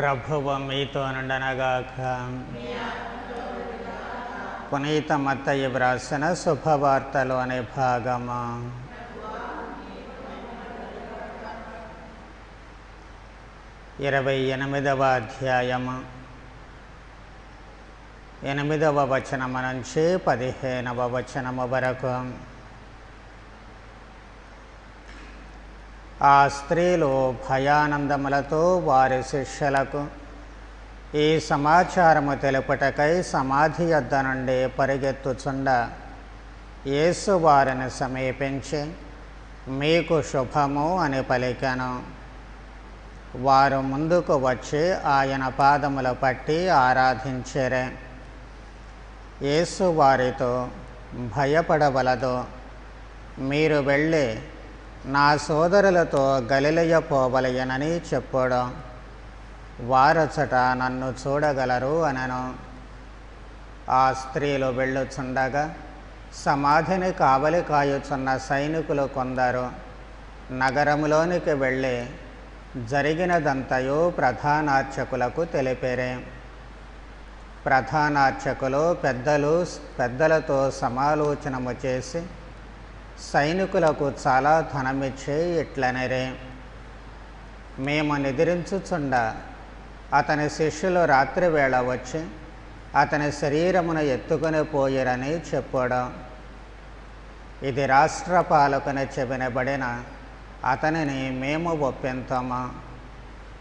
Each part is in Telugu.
ప్రభువు మీతో నుండనగాక పునీత మత్తయ్య వ్రాసిన శుభవార్తలు అనే భాగము. ఇరవై ఎనిమిదవ అధ్యాయము. ఎనిమిదవ వచనము నుంచి పదిహేనవ వచనము వరకు. ఆ స్త్రీలు భయానందములతో వారి శిష్యులకు ఈ సమాచారము తెలుపుటకై సమాధి యొద్ద నుండి పరిగెత్తుచుండ యేసు వారిని సమీపించి మీకు శుభము అని పలికాను. వారు ముందుకు వచ్చి ఆయన పాదముల పట్టి ఆరాధించరే. యేసు వారితో భయపడవలదు. మీరు వెళ్ళి నా సోదరులతో గలిలయ పోవలయనని చెప్పడం. వారచట నన్ను చూడగలరు అనను. ఆ స్త్రీలు వెళ్ళుచుండగా సమాధిని కావలి కాయుచున్న సైనికులు కొందరు నగరంలోనికి వెళ్ళి జరిగినదంతయు ప్రధానార్చకులకు తెలిపేరే. ప్రధానార్చకులు పెద్దలు పెద్దలతో సమాలోచనము చేసి సైనికులకు చాలా ధనమిచ్చే ఇట్లనరే మేము నిద్రించుచుండ అతని శిష్యులు రాత్రివేళ వచ్చి అతని శరీరమును ఎత్తుకొని పోయిరని చెప్పడం. ఇది రాష్ట్ర పాలకుని చెప్పినబడిన అతనిని మేము ఒప్పింతామా?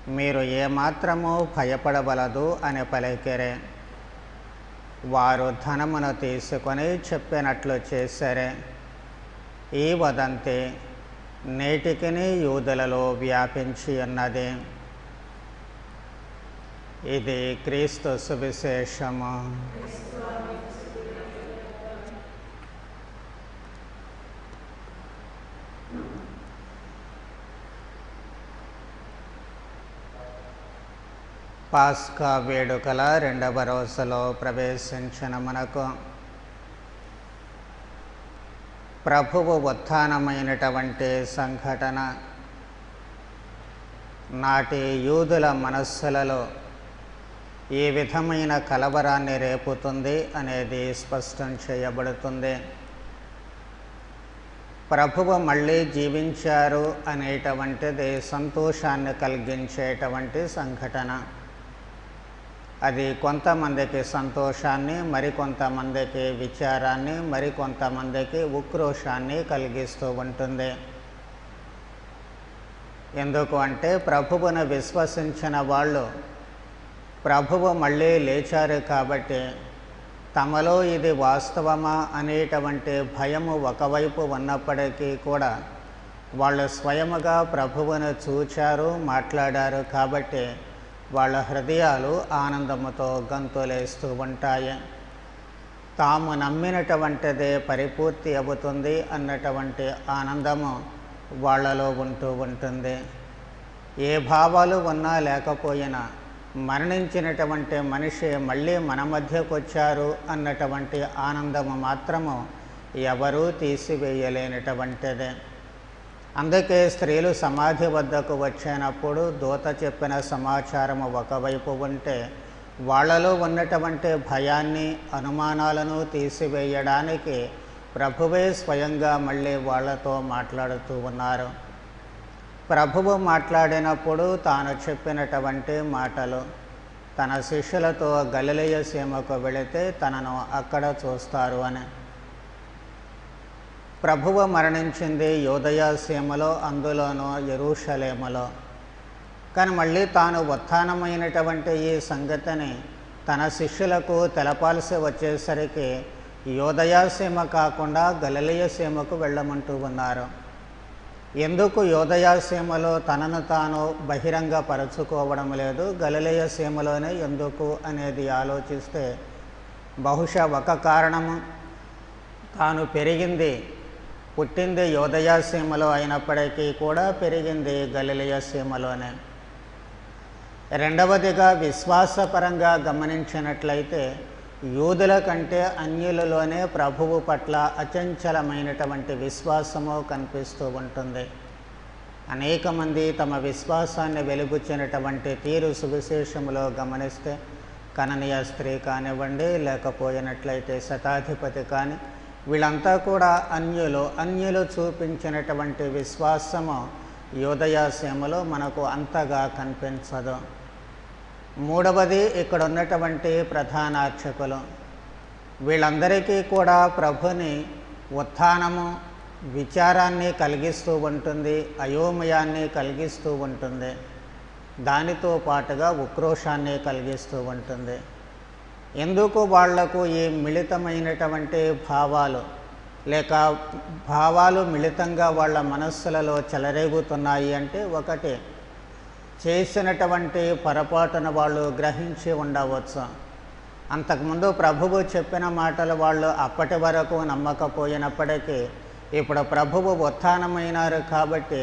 మీరు ఏమాత్రము భయపడవలదు అని పలికిరే. వారు ధనమును తీసుకొని చెప్పినట్లు చేశారే ఈ వదంతి నేటికిని యూదులలో వ్యాపించి ఉన్నది. ఇది క్రీస్తు సువిశేషము. పాస్కా వేడుకల రెండవ రోజులో ప్రవేశించిన మనకు ప్రభువు ఉత్థానమైనటువంటి సంఘటన నాటి యూదుల మనస్సులలో ఏ విధమైన కలవరాన్ని రేపుతుంది అనేది స్పష్టం చేయబడుతుంది. ప్రభువు మళ్ళీ జీవించారు అనేటువంటిది సంతోషాన్ని కలిగించేటువంటి సంఘటన. అది కొంతమందికి సంతోషాన్ని మరికొంతమందికి విచారాన్ని మరికొంతమందికి ఉక్రోషాన్ని కలిగిస్తూ ఉంటుంది. ఎందుకు అంటే ప్రభువును విశ్వసించిన వాళ్ళు ప్రభువు మళ్ళీ లేచారు కాబట్టి తమలో ఇది వాస్తవమా అనేటువంటి భయము ఒకవైపు ఉన్నప్పటికీ కూడా వాళ్ళు స్వయముగా ప్రభువును చూచారు మాట్లాడారు కాబట్టి వాళ్ళ హృదయాలు ఆనందముతో గంతులేస్తూ ఉంటాయి. తాము నమ్మినటువంటిదే పరిపూర్తి అవుతుంది అన్నటువంటి ఆనందము వాళ్ళలో ఉంటూ ఉంటుంది. ఏ భావాలు ఉన్నా లేకపోయినా మరణించినటువంటి మనిషి మళ్ళీ మన మధ్యకు వచ్చారు అన్నటువంటి ఆనందము మాత్రము ఎవరూ తీసివేయలేనటువంటిదే. అందుకే స్త్రీలు సమాధి వద్దకు వచ్చినప్పుడు దూత చెప్పిన సమాచారము ఒకవైపు ఉంటే వాళ్ళలో ఉన్నటువంటి భయాన్ని అనుమానాలను తీసివేయడానికి ప్రభువే స్వయంగా మళ్ళీ వాళ్ళతో మాట్లాడుతూ ఉన్నారు. ప్రభువు మాట్లాడినప్పుడు తాను చెప్పినటువంటి మాటలు తన శిష్యులతో గలిలయ సీమకు వెళితే తనను అక్కడ చూస్తారు అని. ప్రభువ మరణించింది యోదయ అందులోనో అందులోనూ కానీ మళ్ళీ తాను ఉత్థానమైనటువంటి ఈ సంగతిని తన శిష్యులకు తెలపాల్సి వచ్చేసరికి యోదయ కాకుండా గలిలయ సీమకు వెళ్ళమంటూ ఉన్నారు. ఎందుకు యోదయ తనను తాను బహిరంగ పరుచుకోవడం లేదు? గలిలయ సీమలోనే ఎందుకు అనేది ఆలోచిస్తే బహుశా ఒక కారణము తాను పెరిగింది పుట్టింది యోదయ సీమలో అయినప్పటికీ కూడా పెరిగింది గలిలయ సీమలోనే. రెండవదిగా విశ్వాసపరంగా గమనించినట్లయితే యూదుల కంటే అన్యులలోనే ప్రభువు పట్ల అచంచలమైనటువంటి విశ్వాసము కనిపిస్తూ ఉంటుంది. అనేక మంది తమ విశ్వాసాన్ని వెలుగుచ్చినటువంటి తీరు సువిశేషములో గమనిస్తే కననీయ స్త్రీ కానివ్వండి లేకపోయినట్లయితే శతాధిపతి కానీ వీళ్ళంతా కూడా అన్యులు. అన్యులు చూపించినటువంటి విశ్వాసము యోదయాసీమలో మనకు అంతగా కనిపించదు. మూడవది ఇక్కడ ఉన్నటువంటి ప్రధాన అర్చకులు వీళ్ళందరికీ కూడా ప్రభుని ఉత్థానము విచారాన్ని కలిగిస్తూ ఉంటుంది అయోమయాన్ని కలిగిస్తూ ఉంటుంది. దానితో పాటుగా ఉక్రోషాన్ని కలిగిస్తూ ఉంటుంది. ఎందుకు వాళ్ళకు ఈ మిళితమైనటువంటి భావాలు? లేక భావాలు మిళితంగా వాళ్ళ మనస్సులలో చెలరేగుతున్నాయి అంటే ఒకటి చేసినటువంటి పొరపాటున వాళ్ళు గ్రహించి ఉండవచ్చు. అంతకుముందు ప్రభువు చెప్పిన మాటలు వాళ్ళు అప్పటి వరకు నమ్మకపోయినప్పటికీ ఇప్పుడు ప్రభువు ఉత్థానమైనారు కాబట్టి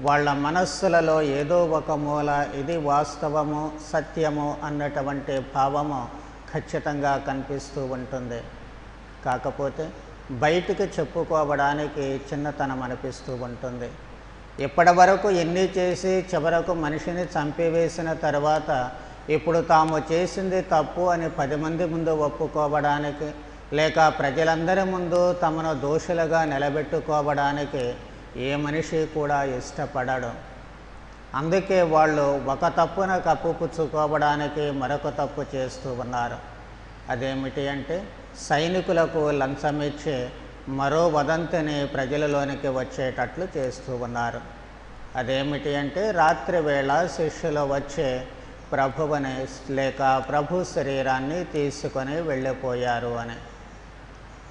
వాళ్ళ మనస్సులలో ఏదో ఒక మూల ఇది వాస్తవము సత్యము అన్నటువంటి భావము ఖచ్చితంగా కనిపిస్తూ ఉంటుంది. కాకపోతే బయటికి చెప్పుకోవడానికి చిన్నతనం అనిపిస్తూ ఉంటుంది. ఇప్పటి వరకు ఎన్ని చేసి చివరకు మనిషిని చంపివేసిన తర్వాత ఇప్పుడు తాము చేసింది తప్పు అని పది మంది ముందు ఒప్పుకోవడానికి లేక ప్రజలందరి ముందు తమను దోషులుగా నిలబెట్టుకోవడానికి ఏ మనిషి కూడా ఇష్టపడడు. అందుకే వాళ్ళు ఒక తప్పున కప్పుపుచ్చుకోవడానికి మరొక తప్పు చేస్తూ ఉన్నారు. అదేమిటి అంటే సైనికులకు లంచం ఇచ్చే మరో వదంతిని ప్రజలలోనికి వచ్చేటట్లు చేస్తూ ఉన్నారు. అదేమిటి అంటే రాత్రి వేళ శిష్యులు వచ్చే ప్రభువుని లేక ప్రభు శరీరాన్ని తీసుకొని వెళ్ళిపోయారు అని.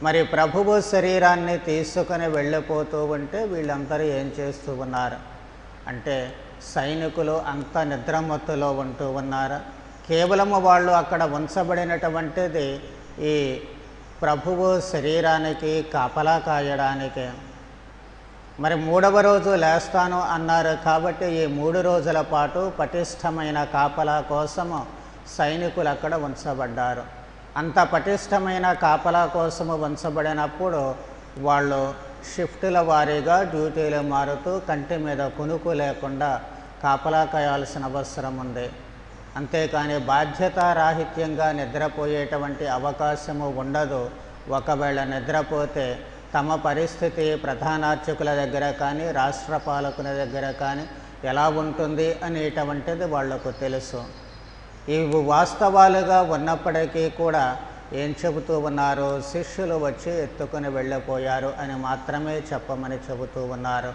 మరి ప్రభువు శరీరాన్ని తీసుకొని వెళ్ళిపోతూ ఉంటే వీళ్ళందరూ ఏం చేస్తూ ఉన్నారు? అంటే సైనికులు అంత నిద్రమత్తులో ఉంటూ ఉన్నారు. కేవలము వాళ్ళు అక్కడ ఉంచబడినటువంటిది ఈ ప్రభువు శరీరానికి కాపలా కాయడానికి. మరి మూడవ రోజు లేస్తాను అన్నారు కాబట్టి ఈ మూడు రోజుల పాటు పటిష్టమైన కాపలా కోసము సైనికులు అక్కడ ఉంచబడ్డారు. అంత పటిష్టమైన కాపలా కోసము ఉంచబడినప్పుడు వాళ్ళు షిఫ్టుల వారీగా డ్యూటీలు మారుతూ కంటి మీద కునుకు లేకుండా కాపలా కాయాల్సిన అవసరం ఉంది. అంతేకాని బాధ్యతారాహిత్యంగా నిద్రపోయేటువంటి అవకాశము ఉండదు. ఒకవేళ నిద్రపోతే తమ పరిస్థితి ప్రధానార్చకుల దగ్గర కానీ రాష్ట్ర పాలకుల దగ్గర కానీ ఎలా ఉంటుంది అనేటువంటిది వాళ్ళకు తెలుసు. ఇవి వాస్తవాలుగా ఉన్నప్పటికీ కూడా ఏం చెబుతూ ఉన్నారు? శిష్యులు వచ్చి ఎత్తుకొని వెళ్ళిపోయారు అని మాత్రమే చెప్పమని చెబుతూ ఉన్నారు.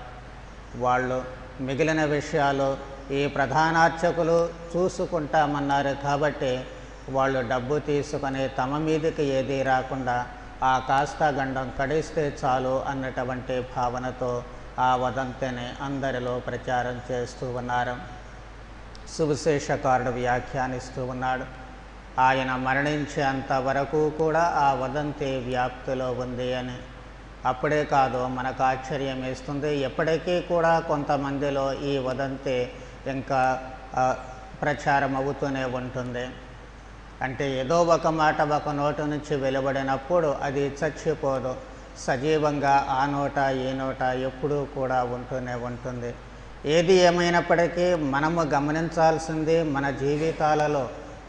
వాళ్ళు మిగిలిన విషయాలు ఈ ప్రధానార్చకులు చూసుకుంటామన్నారు కాబట్టి వాళ్ళు డబ్బు తీసుకుని తమ మీదకి ఏదీ రాకుండా ఆ కాస్త గండం కడిస్తే చాలు అన్నటువంటి భావనతో ఆ వదంతిని అందరిలో ప్రచారం చేస్తూ ఉన్నారు. సువిశేషకారుడు వ్యాఖ్యానిస్తూ ఉన్నాడు. ఆయన మరణించేంత వరకు కూడా ఆ వదంతి వ్యాప్తిలో ఉంది అని అప్పుడే కాదు మనకు ఆశ్చర్యం వేస్తుంది. ఎప్పటికీ కూడా కొంతమందిలో ఈ వదంతి ఇంకా ప్రచారం అవుతూనే ఉంటుంది. అంటే ఏదో ఒక మాట ఒక నోటు నుంచి వెలువడినప్పుడు అది చచ్చిపోదు. సజీవంగా ఆ నోట ఈ నోట ఎప్పుడూ కూడా ఉంటూనే ఉంటుంది. ఏది ఏమైనప్పటికీ మనము గమనించాల్సింది మన జీవితాలలో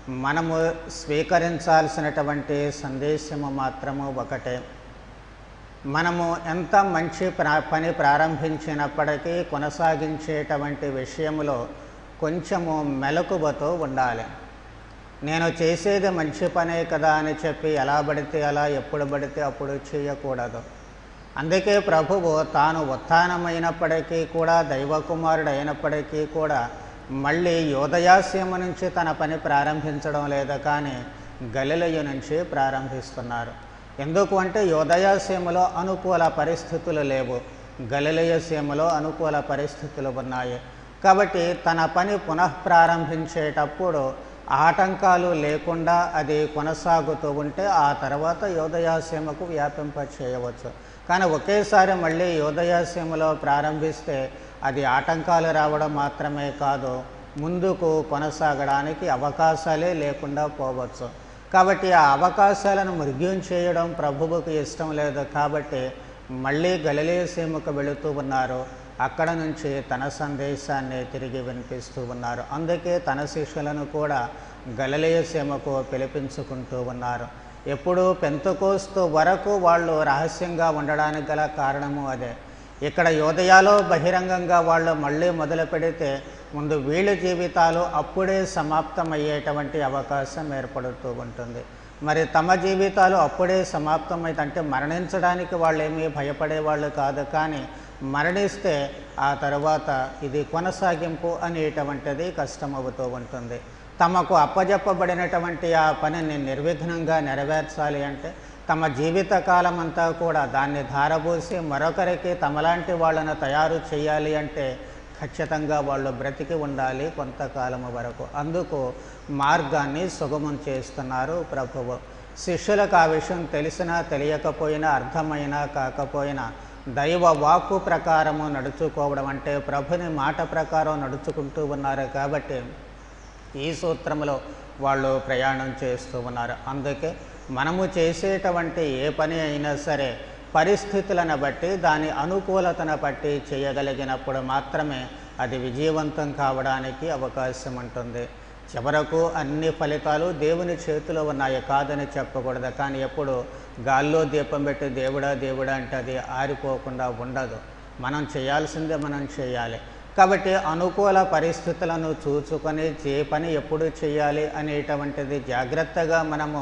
మనము స్వీకరించాల్సినటువంటి సందేశము మాత్రము ఒకటే. మనము ఎంత మంచి ప్రా పని ప్రారంభించినప్పటికీ కొనసాగించేటువంటి విషయంలో కొంచెము మెలకువతో ఉండాలి. నేను చేసేది మంచి పనే కదా అని చెప్పి ఎలా పడితే అలా ఎప్పుడు పడితే అప్పుడు చేయకూడదు. అందుకే ప్రభువు తాను ఉత్థానమైనప్పటికీ కూడా దైవకుమారుడు అయినప్పటికీ కూడా మళ్ళీ యోదయాస్యము నుంచి తన పని ప్రారంభించడం లేదు కానీ గలిలయ నుంచి ప్రారంభిస్తున్నారు. ఎందుకు అంటే యోదయాసీమలో అనుకూల పరిస్థితులు లేవు. గలిలయ సీమలో అనుకూల పరిస్థితులు ఉన్నాయి. కాబట్టి తన పని పునః ప్రారంభించేటప్పుడు ఆటంకాలు లేకుండా అది కొనసాగుతూ ఉంటే ఆ తర్వాత యోదయాసీమకు వ్యాపింప చేయవచ్చు కానీ ఒకేసారి మళ్ళీ యోదయాసీమలో ప్రారంభిస్తే అది ఆటంకాలు రావడం మాత్రమే కాదు ముందుకు కొనసాగడానికి అవకాశాలే లేకుండా పోవచ్చు. కాబట్టి ఆ అవకాశాలను మృగ్యం చేయడం ప్రభువుకు ఇష్టం లేదు కాబట్టి మళ్ళీ గలలే సీమకు వెళుతూ ఉన్నారు. అక్కడ నుంచి తన సందేశాన్ని తిరిగి వినిపిస్తూ ఉన్నారు. అందుకే తన శిష్యులను కూడా గలలేయ సీమకు పిలిపించుకుంటూ ఉన్నారు. ఎప్పుడు పెంతకోస్తు వరకు వాళ్ళు రహస్యంగా ఉండడానికి గల కారణము అదే. ఇక్కడ యోదయాలో బహిరంగంగా వాళ్ళు మళ్ళీ మొదలు పెడితే ముందు వీళ్ళ జీవితాలు అప్పుడే సమాప్తమయ్యేటువంటి అవకాశం ఏర్పడుతూ ఉంటుంది. మరి తమ జీవితాలు అప్పుడే సమాప్తమైతే అంటే మరణించడానికి వాళ్ళు ఏమీ భయపడే వాళ్ళు కాదు. కానీ మరణిస్తే ఆ తర్వాత ఇది కొనసాగింపు అనేటువంటిది కష్టమవుతూ ఉంటుంది. తమకు అప్పజెప్పబడినటువంటి ఆ పనిని నిర్విఘ్నంగా నెరవేర్చాలి అంటే తమ జీవితకాలం అంతా కూడా దాన్ని ధారబోసి మరొకరికి తమలాంటి వాళ్ళను తయారు చేయాలి అంటే ఖచ్చితంగా వాళ్ళు బ్రతికి ఉండాలి కొంతకాలం వరకు. అందుకు మార్గాన్ని సుగమం చేస్తున్నారు ప్రభువు. శిష్యులకు ఆ విషయం తెలిసినా తెలియకపోయినా అర్థమైనా కాకపోయినా దైవ వాక్కు ప్రకారము నడుచుకోవడం అంటే ప్రభుని మాట ప్రకారం నడుచుకుంటూ ఉన్నారు కాబట్టి ఈ సూత్రంలో వాళ్ళు ప్రయాణం చేస్తూ ఉన్నారు. అందుకే మనము చేసేటువంటి ఏ పని అయినా సరే పరిస్థితులను బట్టి దాని అనుకూలతను బట్టి చేయగలిగినప్పుడు మాత్రమే అది విజయవంతం కావడానికి అవకాశం ఉంటుంది. చివరకు అన్ని ఫలితాలు దేవుని చేతిలో ఉన్నాయి కాదని చెప్పకూడదు. కానీ ఎప్పుడు గాల్లో దీపం పెట్టి దేవుడా దేవుడా అంటే అది ఆరిపోకుండా ఉండదు. మనం చేయాల్సిందే మనం చేయాలి. కాబట్టి అనుకూల పరిస్థితులను చూసుకొని చే పని ఎప్పుడు చేయాలి అనేటువంటిది జాగ్రత్తగా మనము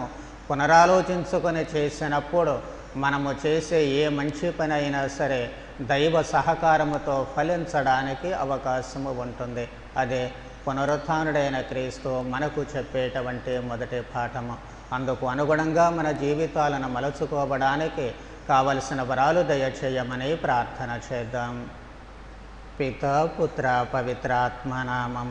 పునరాలోచించుకొని చేసినప్పుడు మనము చేసే ఏ మంచి పని అయినా సరే దైవ సహకారముతో ఫలించడానికి అవకాశము ఉంటుంది. అదే పునరుత్డైన క్రీస్తు మనకు చెప్పేటువంటి మొదటి పాఠము. అందుకు అనుగుణంగా మన జీవితాలను మలుచుకోవడానికి కావలసిన వరాలు దయచేయమని ప్రార్థన చేద్దాం. పిత పుత్ర పవిత్రాత్మ నామ